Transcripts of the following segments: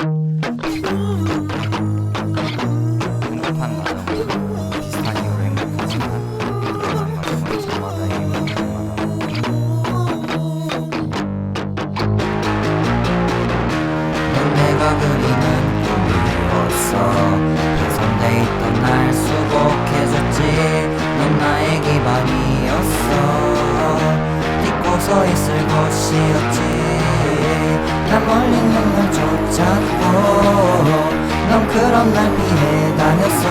넌 내가 그리는 꿈이었어. 있던 날 수복해줬지. 넌 나의 기반이었어. 딛고 서 있을 곳이었지. 난 멀리 넌 날 피해 다녔어.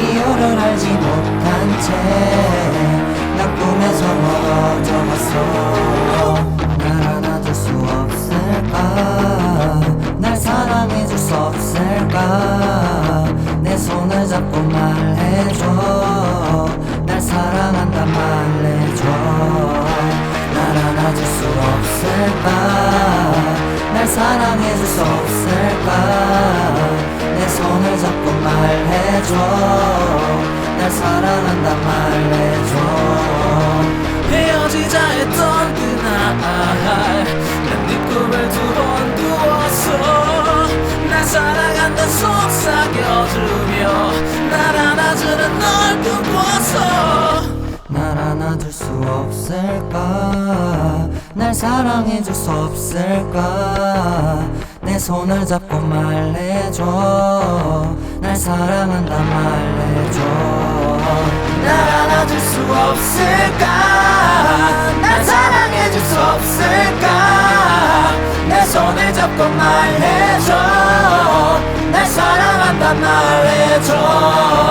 이유를 알지 못한 채난 꿈에서 멀어져 갔어. 날 안아줄 수 없을까? 날 사랑해줄 수 없을까? 내 손을 잡고 말해줘. 날 사랑한다 말해줘 잡고 말해줘. 날 사랑한다 말해줘. 헤어지자 했던 그날 난네 꿈을 두번 두었어. 날 사랑한다 속삭여주며 날 안아주는 널 꿈꿨어 날 안아줄 수 없을까? 날 사랑해줄 수 없을까? 내 손을 잡고 말해줘. 날 사랑한다 말해줘. 날 안아줄 수 없을까? 날 사랑해줄 수 없을까? 내 손을 잡고 말해줘. 날 사랑한다 말해줘